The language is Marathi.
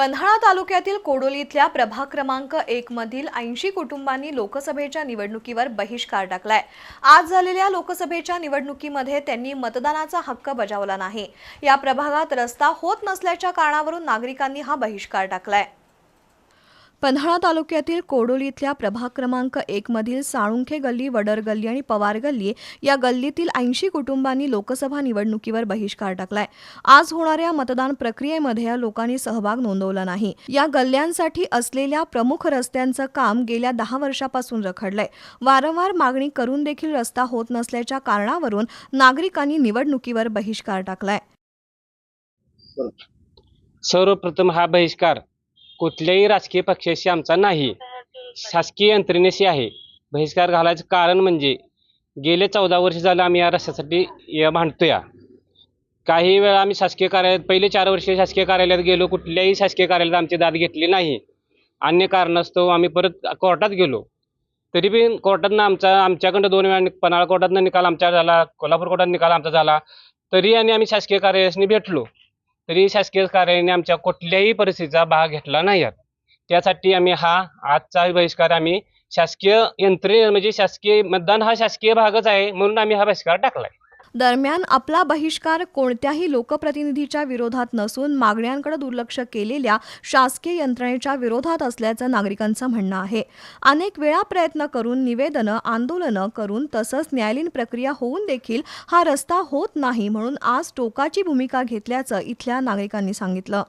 पन्हाळा तालुक्यातील कोडोली इथल्या प्रभाग क्रमांक एक मधील ऐंशी कुटुंबांनी लोकसभेच्या निवडणुकीवर बहिष्कार टाकलाय. आज झालेल्या लोकसभेच्या निवडणुकीमध्ये त्यांनी मतदानाचा हक्क बजावला नाही. या प्रभागात रस्ता होत नसल्याच्या कारणावरून नागरिकांनी हा बहिष्कार टाकलाय. पन्हाळा तालुक्यातील कोडोली इथल्या प्रभाग क्रमांक एक मधील साळुंखे गल्ली वडर गल्ली आणि पवार गल्ली या गल्लीतील ऐंशी कुटुंबांनी लोकसभा निवडणुकीवर बहिष्कार टाकलाय. आज होणाऱ्या मतदान प्रक्रियेमध्ये या लोकांनी सहभाग नोंदवला नाही. या गल्ल्यांसाठी असलेल्या प्रमुख रस्त्यांचं काम गेल्या दहा वर्षापासून रखडलंय. वारंवार मागणी करून देखील रस्ता होत नसल्याच्या कारणावरून नागरिकांनी निवडणुकीवर बहिष्कार टाकलाय. सर्वप्रथम हा बहिष्कार कुठल्याही राजकीय पक्षाशी आमचा नाही. शासकीय यंत्रणेशी आहे. बहिष्कार घालायचं कारण म्हणजे गेले चौदा वर्ष झालं आम्ही या रस्त्यासाठी या भांडतोया. काही वेळा आम्ही शासकीय कार्यालयात पहिले चार वर्षे शासकीय कार्यालयात गेलो कुठल्याही शासकीय कार्यालयात आमची दाद घेतली नाही. अन्य कारणास्तव आम्ही परत कोर्टात गेलो. तरी बी कोर्टातनं आमचा आमच्याकडं दोन वेळा पन्हाळा कोर्टातनं निकाल आमचा झाला कोल्हापूर कोर्टात निकाल आमचा झाला. तरी आणि आम्ही शासकीय कार्यालयाने भेटलो. तरी शासकीय कार्यालयाने आमच्या कुठल्याही परिस्थितीचा भाग घेतला नाही आहे. त्यासाठी आम्ही हा आजचा बहिष्कार आम्ही शासकीय यंत्रे म्हणजे शासकीय मतदान हा शासकीय भागच आहे म्हणून आम्ही हा बहिष्कार टाकलाय. दरम्यान आपला बहिष्कार कोणत्याही लोकप्रतिनिधीच्या विरोधात नसून मागण्यांकडे दुर्लक्ष केलेल्या शासकीय यंत्रणेच्या विरोधात असल्याचं नागरिकांचं म्हणणं आहे. अनेक वेळा प्रयत्न करून निवेदनं आंदोलनं करून तसंच न्यायालयीन प्रक्रिया होऊन देखील हा रस्ता होत नाही म्हणून आज टोकाची भूमिका घेतल्याचं इथल्या नागरिकांनी सांगितलं.